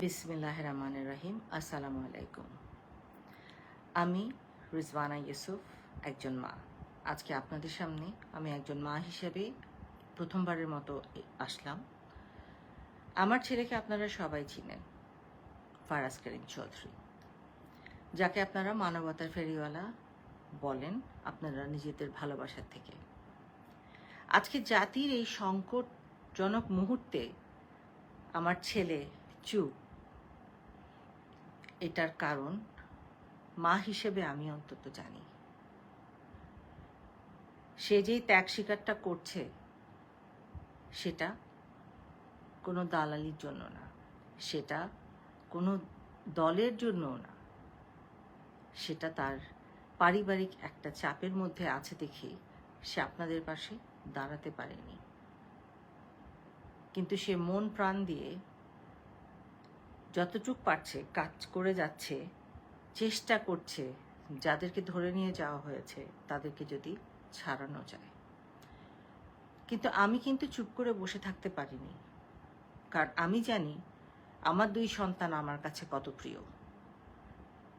বিসমিল্লাহ রহমানের রহিম। আসসালামু আলাইকুম। আমি রিজওয়ানা ইউসুফ, একজন মা। আজকে আপনাদের সামনে আমি একজন মা হিসেবে প্রথমবারের মতো আসলাম। আমার ছেলেকে আপনারা সবাই চিনেন, ফারাজ করিম চৌধুরী। যাকে আপনারা মানবতার ফেরিওয়ালা বলেন, আপনারা নিজেদের ভালোবাসার থেকে। আজকে জাতির এই সংকটজনক মুহূর্তে আমার ছেলে চুপ। এটার কারণ মা হিসেবে আমি অন্তত জানি। সে যেই ত্যাগ স্বীকারটা করছে, সেটা কোনো দালালির জন্য না। সেটা কোনো দলের জন্যও না। সেটা তার পারিবারিক একটা চাপের মধ্যে আছে দেখে সে আপনাদের পাশে দাঁড়াতে পারেনি। কিন্তু সে মন প্রাণ দিয়ে যতটুক পারছে কাজ করে যাচ্ছে, চেষ্টা করছে, যাদেরকে ধরে নিয়ে যাওয়া হয়েছে, তাদেরকে যদি ছাড়ানো যায়। কিন্তু আমি কিন্তু চুপ করে বসে থাকতে পারিনি। কারণ আমি জানি আমার দুই সন্তান আমার কাছে কত প্রিয়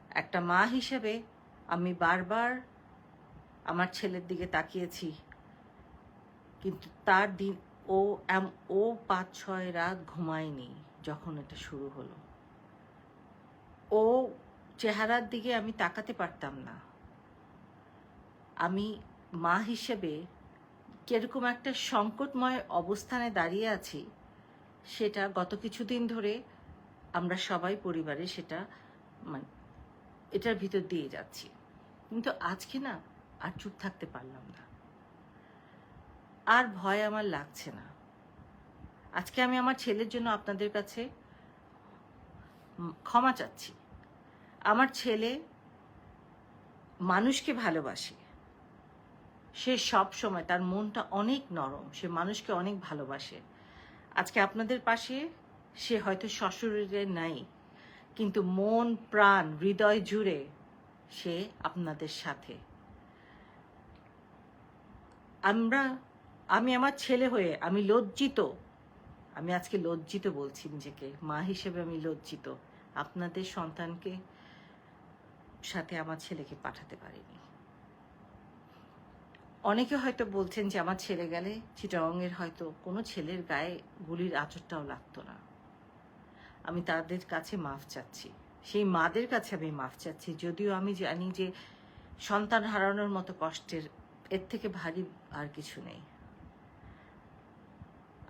একটা মা হিসেবে আমি বারবার আমার ছেলের দিকে তাকিয়েছি, কিন্তু তার দিন ও এম- ও পাঁচ ছয় রাত ঘুমায়নি যখন এটা শুরু হলো। ও চেহারার দিকে আমি তাকাতে পারতাম না। আমি মা হিসেবে কীরকম একটা সংকটময় অবস্থানে দাঁড়িয়ে আছি, সেটা গত কিছুদিন ধরে আমরা সবাই পরিবারে সেটা মানে এটার ভিতর দিয়ে যাচ্ছি। কিন্তু আজকে না আর চুপ থাকতে পারলাম না। আর ভয় আমার লাগছে না। আজকে আমি আমার ছেলের জন্য আপনাদের কাছে ক্ষমা চাচ্ছি। আমার ছেলে মানুষকে ভালোবাসে। সে সব সময় তার মনটা অনেক নরম, সে মানুষকে অনেক ভালোবাসে। আজকে আপনাদের পাশে সে হয়তো শ্বশুরে নাই, কিন্তু মন, প্রাণ, হৃদয় জুড়ে সে আপনাদের সাথে। আমরা, আমি আমার ছেলে হয়ে আমি লজ্জিত, আমি আজকে লজ্জিত বলছি নিজেকে। মা হিসেবে আমি লজ্জিত। আপনাদের সন্তানকে সাথে আমার ছেলেকে পাঠাতে পারিনি। অনেকে হয়তো বলছেন যে আমার ছেলে গেলে চিটাংয়ের হয়তো কোনো ছেলের গায়ে গুলির আচরটাও লাগতো না। আমি তাদের কাছে মাফ চাচ্ছি। সেই মাদের কাছে আমি মাফ চাচ্ছি। যদিও আমি জানি যে সন্তান হারানোর মতো কষ্টের, এর থেকে ভারী আর কিছু নেই।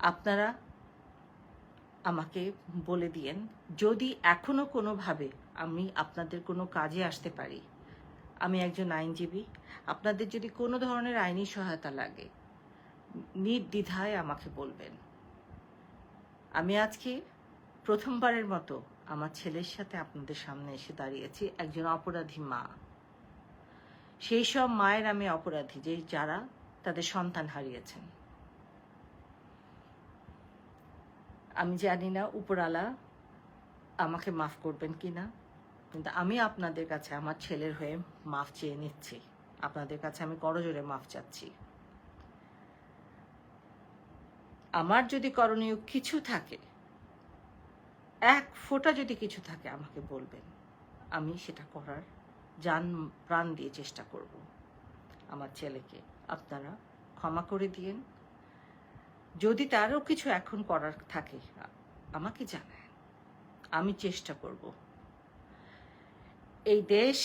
আপনারা আমাকে বলে দিয়েন, যদি এখনও কোনোভাবে আমি আপনাদের কোনো কাজে আসতে পারি। আমি একজন আইনজীবী। আপনাদের যদি কোনো ধরনের আইনি সহায়তা লাগে, নির্দ্বিধায় আমাকে বলবেন। আমি আজকে প্রথমবারের মতো আমার ছেলের সাথে আপনাদের সামনে এসে দাঁড়িয়েছি, একজন অপরাধী মা। সেই সব মায়ের আমি অপরাধী, যে যারা তাদের সন্তান হারিয়েছেন। আমি জানি না উপরালা আমাকে মাফ করবেন কি না কিন্তু আমি আপনাদের কাছে আমার ছেলের হয়ে মাফ চেয়ে নিচ্ছি। আপনাদের কাছে আমি করজোরে মাফ চাচ্ছি। আমার যদি করণীয় কিছু থাকে, এক ফোঁটা যদি কিছু থাকে, আমাকে বলবেন। আমি সেটা করার যান প্রাণ দিয়ে চেষ্টা করব। আমার ছেলেকে আপনারা ক্ষমা করে দিয়েন। যদি তারও কিছু এখন করার থাকে, আমাকে জানায় আমি চেষ্টা করব। এই দেশ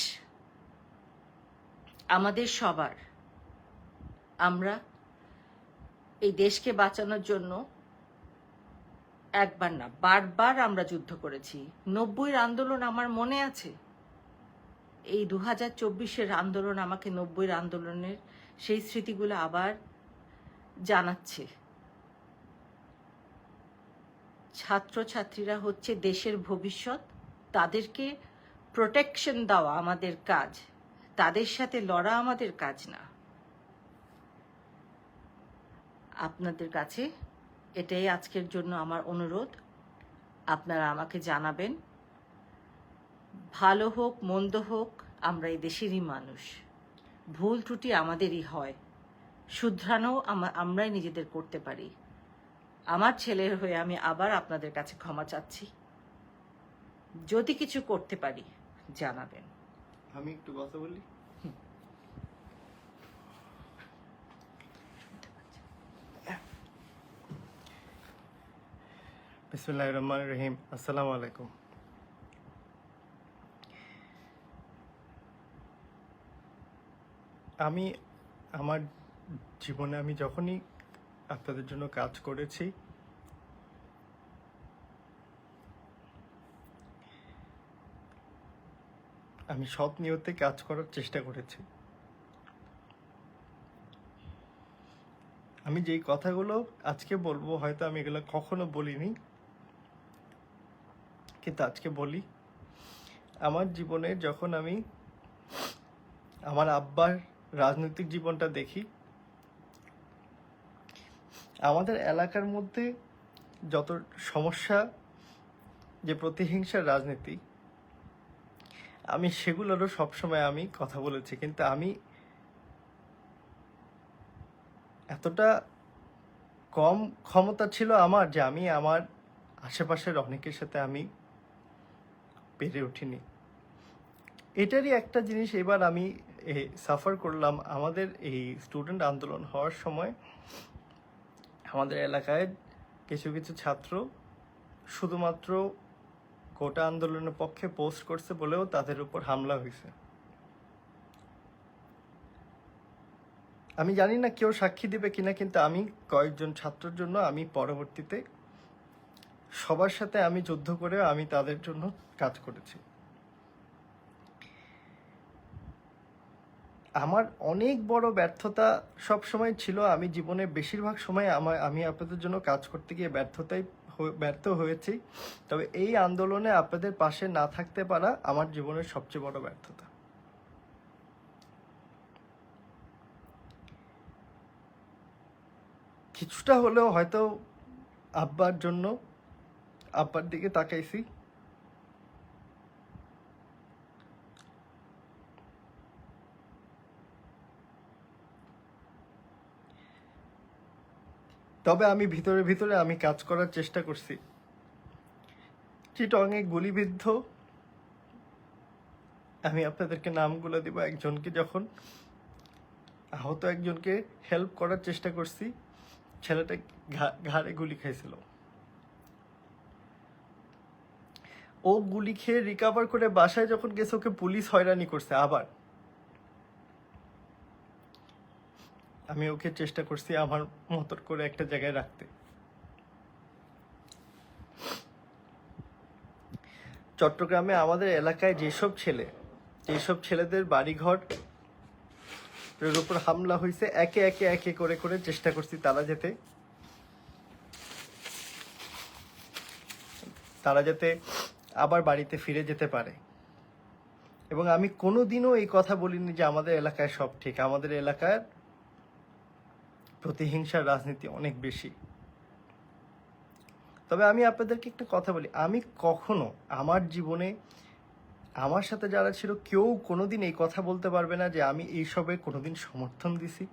আমাদের সবার। আমরা এই দেশকে বাঁচানোর জন্য একবার না, বারবার আমরা যুদ্ধ করেছি। নব্বইয়ের আন্দোলন আমার মনে আছে। এই দু হাজার চব্বিশের আন্দোলন আমাকে নব্বইয়ের আন্দোলনের সেই স্মৃতিগুলো আবার জানাচ্ছে। ছাত্রছাত্রীরা হচ্ছে দেশের ভবিষ্যৎ, তাদেরকে প্রোটেকশন দেওয়া আমাদের কাজ। তাদের সাথে লড়া আমাদের কাজ না। আপনাদের কাছে এটাই আজকের জন্য আমার অনুরোধ। আপনারা আমাকে জানাবেন। ভালো হোক, মন্দ হোক, আমরা এই দেশেরই মানুষ। ভুল ত্রুটি আমাদেরই হয়। শুধরানো আমরাই নিজেদের করতে পারি। আমার ছেলের হয়ে আমি আবার আপনাদের কাছে ক্ষমা চাচ্ছি। যদি কিছু করতে পারি। জানাবেন। আমি একটু কথা বলি? বিসমুল্লাহ রহমান রহিম। আসসালামু আলাইকুম। আমি আমার জীবনে আমি যখনই আপনাদের জন্য কাজ করেছি আমি সৎ নিয়তে কাজ করার চেষ্টা করেছি। আমি যেই কথাগুলো আজকে বলব হয়তো আমি এগুলো কখনো বলিনি, কিন্তু আজকে বলি। আমার জীবনে যখন আমি আমার আব্বার রাজনৈতিক জীবনটা দেখি, আমাদের এলাকার মধ্যে যত সমস্যা যে প্রতিহিংসার রাজনীতি আমি সেগুলোরও সবসময় আমি কথা বলেছি, কিন্তু আমি এতটা কম ক্ষমতা ছিল আমার যে আমি আমার আশেপাশের অনেকের সাথে আমি পেরে উঠিনি। এটারই একটা জিনিস এবার আমি সাফার করলাম। আমাদের এই স্টুডেন্ট আন্দোলন হওয়ার সময় আমাদের এলাকায় কিছু কিছু ছাত্র শুধুমাত্র কোটা আন্দোলনের পক্ষে পোস্ট করছে বলেও তাদের উপর হামলা হয়েছে। আমি জানি না কেউ সাক্ষী দিবে কিনা, কিন্তু আমি কয়েকজন ছাত্রের জন্য আমি পরবর্তীতে সবার সাথে আমি যুদ্ধ করে আমি তাদের জন্য কাজ করেছি। আমার অনেক বড় ব্যর্থতা সব সময় ছিল, আমি জীবনে বেশিরভাগ সময় আমার, আমি আপনাদের জন্য কাজ করতে গিয়ে ব্যর্থতাই ব্যর্থ হয়েছি। তবে এই আন্দোলনে আপনাদের পাশে না থাকতে পারা আমার জীবনের সবচেয়ে বড় ব্যর্থতা। কিছুটা হলেও হয়তো আব্বার জন্য আব্বার দিকে তাকাইছি। তবে আমি ভিতরে ভিতরে আমি কাজ করার চেষ্টা করছি। চিটংয়ে গুলিবিদ্ধ। আমি আপনাদেরকে নামগুলো দিব। একজনকে যখন আহত, একজনকে হেল্প করার চেষ্টা করছি। ছেলেটা ঘাড়ে গুলি খাইছিল। ও গুলি খেয়ে রিকাভার করে বাসায় যখন গেছে, ওকে পুলিশ হয়রানি করছে আবার। আমি ওকে চেষ্টা করছি আমার মতন করে একটা জায়গায় রাখতে। চট্টগ্রামে আমাদের এলাকায় যেসব ছেলে, যেসব ছেলেদের বাড়িঘর এর উপর হামলা হয়েছে, একে একে একে করে করে চেষ্টা করছি তারা যেতে, তারা যাতে আবার বাড়িতে ফিরে যেতে পারে। এবং আমি কোনোদিনও এই কথা বলিনি যে আমাদের এলাকায় সব ঠিক, আমাদের এলাকার প্রতিহিংসার রাজনীতি অনেক বেশি। তবে আমি আপনাদেরকে একটা কথা বলি, আমি কখনো আমার জীবনে, আমার সাথে যারা ছিল, কেউ কোনোদিন এই কথা বলতে পারবে না যে আমি এইসবে কোনোদিন সমর্থন দিছি।